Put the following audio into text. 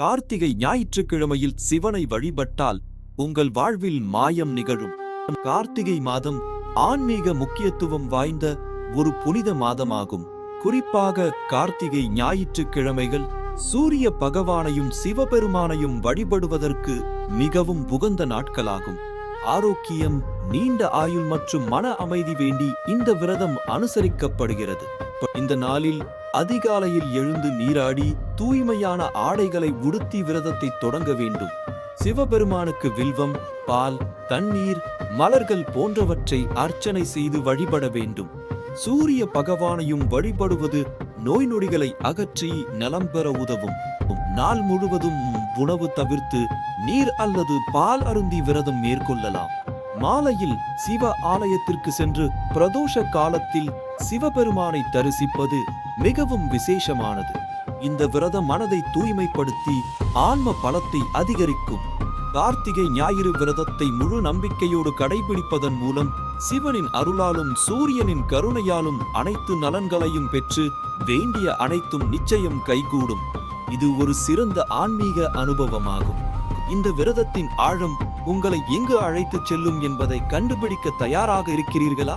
கார்த்திகை ஞாயிற்றுக்கிழமையில் சிவனை வழிபட்டால் உங்கள் வாழ்வில் மாயம் நிகழும். கார்த்திகை மாதம் ஆன்மீக முக்கியத்துவம் வாய்ந்த ஒரு புனித மாதமாகும். குறிப்பாக கார்த்திகை ஞாயிற்றுக்கிழமைகள் சூரிய பகவானையும் சிவபெருமானையும் வழிபடுவதற்கு மிகவும் புகந்த நாட்களாகும். ஆரோக்கியம் நீண்ட ஆயுள் மற்றும் மன அமைதி வேண்டி இந்த விரதம் அனுசரிக்கப்படுகிறது. இந்த நாளில் அதிகாலையில் எழுந்து நீராடி தூய்மையான ஆடைகளை உடுத்தி விரதத்தை தொடங்க வேண்டும். சிவபெருமானுக்கு வில்வம் பால் தண்ணீர் மலர்கள் போன்றவற்றை அர்ச்சனை செய்து வழிபட வேண்டும். சூரிய பகவானையும் வழிபடுவது நோய் நொடிகளை அகற்றி நலம் பெற உதவும். நாள் முழுவதும் உணவு தவிர்த்து நீர் அல்லது பால் அருந்தி விரதம் மேற்கொள்ளலாம். மாலையில் சிவ ஆலயத்திற்கு சென்று பிரதோஷ காலத்தில் சிவபெருமானை தரிசிப்பது மிகவும் விசேஷமானது. இந்த விரதம் மனதை தூய்மைப்படுத்தி ஆன்ம பலத்தை அதிகரிக்கும். கார்த்திகை ஞாயிறு விரதத்தை முழு நம்பிக்கையோடு கடைபிடிப்பதன் மூலம் சிவனின் அருளாலும் சூரியனின் கருணையாலும் அனைத்து நலன்களையும் பெற்று வேண்டிய அனைத்தும் நிச்சயம் கைகூடும். இது ஒரு சிறந்த ஆன்மீக அனுபவமாகும். இந்த விரதத்தின் ஆழம் உங்களை எங்கு அழைத்துச் செல்லும் என்பதை கண்டுபிடிக்க தயாராக இருக்கிறீர்களா?